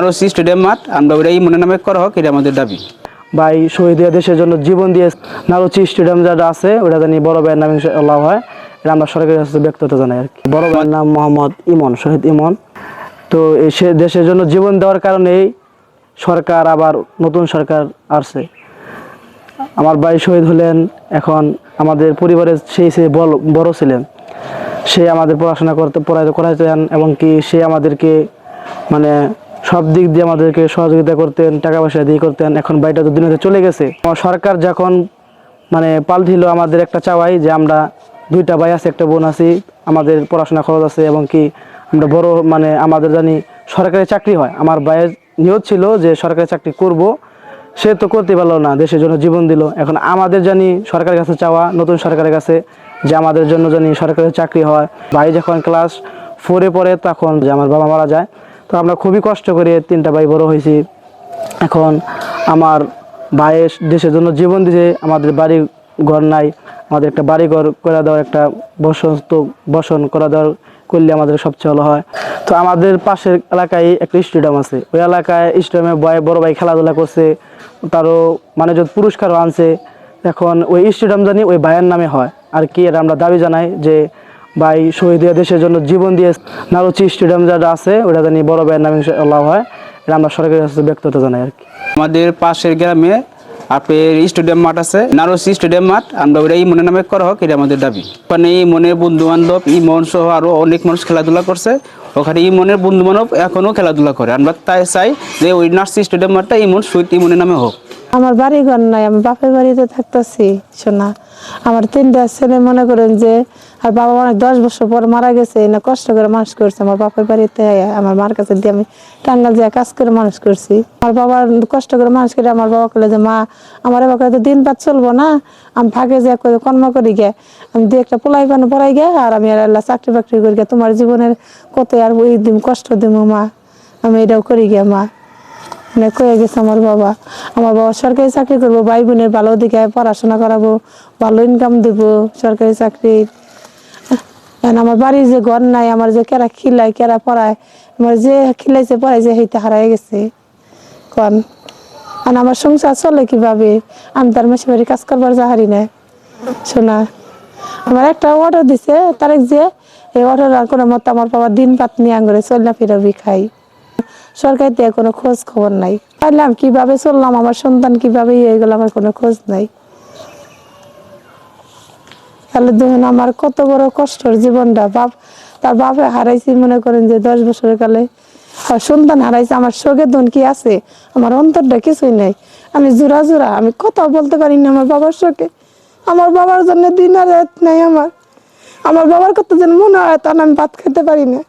আরও স্টেডিয়াম মাঠ আমরা ওইটাই মনে নামে করা হোক, এটা আমাদের দাবি। ভাই শহীদ দেশের জন্য জীবন দিয়ে নারুচি স্টেডিয়াম যেটা আছে ওটা জানি বড় ভাইয়ের নামে আল্লাহ হয়। এটা আমরা সরকারের কাছে ব্যক্ততা জানাই আর কি। বড় ভাইয়ের নাম মোহাম্মদ ইমন, শহীদ ইমন। তো সে দেশের জন্য জীবন দেওয়ার কারণেই সরকার আবার নতুন সরকার আসছে। আমার ভাই শহীদ হলেন, এখন আমাদের পরিবারের সেই সে বড় ছিলেন। সে আমাদের পড়াশোনা করতে পড়াইতে করাইতেন, এবং কি সে আমাদেরকে মানে সব দিক দিয়ে আমাদেরকে সহযোগিতা করতেন, টাকা পয়সা দিয়ে করতেন। এখন বাড়িটা তো দিনে চলে গেছে। সরকার যখন মানে পাল্টিল আমাদের একটা চাওয়াই যে আমরা দুইটা ভাই আছে, একটা বোন আছি, আমাদের পড়াশোনা খরচ আছে এবং কি আমরা বড় মানে আমাদের জানি সরকারি চাকরি হয়। আমার ভাইয়ের নিয়ত ছিল যে সরকারি চাকরি করব। সে তো করতে পারল না, দেশের জন্য জীবন দিল। এখন আমাদের জানি সরকারের কাছে চাওয়া, নতুন সরকারের কাছে যে আমাদের জন্য জানি সরকারি চাকরি হয়। ভাই যখন ক্লাস ফোরে পড়ে, তখন যে আমার বাবা মারা যায় তো আমরা খুবই কষ্ট করে তিনটা ভাই বড় হয়েছি। এখন আমার ভাইয়ের দেশের জন্য জীবন দিয়েছে আমাদের বাড়ি ঘর নাই, আমাদের একটা বাড়ি ঘর করে দেওয়ার, একটা বসন্ত বসন করে দেওয়ার করলে আমাদের সবচেয়ে ভালো হয়। তো আমাদের পাশের এলাকায় একটা স্টেডিয়াম আছে। ওই এলাকায় স্টেডিয়ামে ভাই বড় ভাই খেলাধুলা করছে, তারও মানে যত পুরস্কারও আনছে। এখন ওই স্টেডিয়াম জানি ওই ভাইয়ের নামে হয়। আর কি এটা আমরা দাবি জানাই যে ভাই শহীদ হয়ে দেশের জন্য জীবন দিয়ে নারুচি স্টেডিয়াম যেটা আছে ওটা জানি বড় ভাইয়ের নামে আল্লাহ হয়। এটা আমরা সরকারের কাছে ব্যক্ততা জানাই আর কি। আমাদের পাশের গ্রামে আপের স্টেডিয়াম মাঠ আছে নারসি স্টেডিয়াম মাঠ। আমরা ওইটাই মনে নামে করা হোক এটা আমাদের দাবি। ওখানে মনের বন্ধু বান্ধব ইমন সহ আরও অনেক মানুষ খেলাধুলা করছে। ওখানে ইমনের বন্ধু বান্ধব এখনও খেলাধুলা করে। আমরা তাই চাই যে ওই নার্সি স্টেডিয়াম মাঠটা ইমন সুইট ইমনের নামে হোক। আমার বাড়ি ঘর নাই আমি বাপের বাড়িতে থাকতেছি শোনা। আমার তিনটা ছেলে মনে করেন যে, আর বাবা অনেক দশ বছর পর মারা গেছে না কষ্ট করে মানুষ করছে। আমার বাপের বাড়িতে আমার মার কাছে দিয়ে আমি টাঙ্গাল দিয়ে কাজ করে মানুষ করছি। আমার বাবা কষ্ট করে মানুষ করে আমার বাবা বলে যে, মা, আমার এবার তো দিন পাত চলবো না, আমি ভাগে যে করে কর্ম করি গে আমি দু একটা পোলাই পানো পড়াই গে আর আমি আর চাকরি বাকরি করি গে তোমার জীবনের কত আর ওই দিন কষ্ট দিব মা। আমি এটাও করি গে মা। মানে কয়ে গেছে আমার বাবা আমার বাবা সরকারি চাকরি করব, ভাই বোনের ভালো দিকে পড়াশোনা করাবো, ভালো ইনকাম দেবো, সরকারি চাকরি। আমার বাড়ির যে ঘর নাই, আমার যে কেরা খিলাই কেরা পড়ায়, আমার যে খিলাইছে, পড়াইছে, সেইটা হারাই গেছে। কন? আর আমার সংসার চলে কীভাবে? আমি তার মেশে বাড়ি কাজ করবার যাহারি না শোনা, আমার একটা অর্ডার দিছে তার যে, এই অর্ডার কোনো মতো আমার বাবা দিন পাত নিয়ে আঙ্গুরে চল্লা ফিরাবি খাই। সরকার থেকে কোনো খোঁজ খবর নাই। পারলাম কীভাবে চললাম, আমার সন্তান কীভাবে ইয়ে গেল, আমার কোনো খোঁজ নাই। তাহলে দেখুন আমার কত বড় কষ্টের জীবনটা। বাপ, তার বাপে হারাইছি, মনে করেন যে দশ বছরের কালে। আর সন্তান হারাইছে, আমার শোকের ধন কি আছে? আমার অন্তরটা কিছুই নাই। আমি জোড়া জোড়া, আমি কথা বলতে পারি না আমার বাবার শোকে। আমার বাবার জন্য দিন আর রাত নাই আমার। আমার বাবার কত যেন মনে হয় তা আমি ভাত খেতে পারি না।